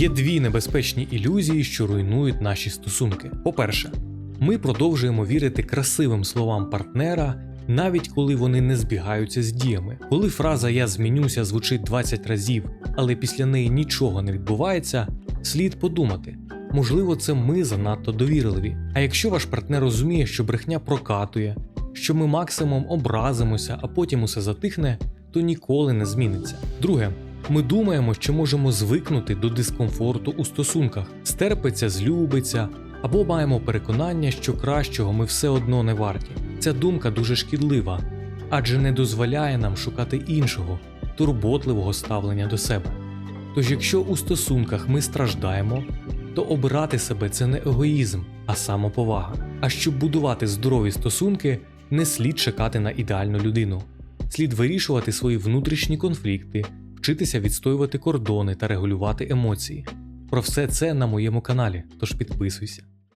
Є дві небезпечні ілюзії, що руйнують наші стосунки. По-перше, ми продовжуємо вірити красивим словам партнера, навіть коли вони не збігаються з діями. Коли фраза Я змінюся звучить 20 разів, але після неї нічого не відбувається, слід подумати. Можливо, це ми занадто довірливі. А якщо ваш партнер розуміє, що брехня прокатує, що ми максимум образимося, а потім усе затихне, то ніколи не зміниться. Друге, ми думаємо, що можемо звикнути до дискомфорту у стосунках, стерпиться, злюбиться, або маємо переконання, що кращого ми все одно не варті. Ця думка дуже шкідлива, адже не дозволяє нам шукати іншого, турботливого ставлення до себе. Тож, якщо у стосунках ми страждаємо, то обирати себе це не егоїзм, а самоповага. А щоб будувати здорові стосунки, не слід чекати на ідеальну людину. Слід вирішувати свої внутрішні конфлікти, вчитися відстоювати кордони та регулювати емоції. Про все це на моєму каналі, тож підписуйся.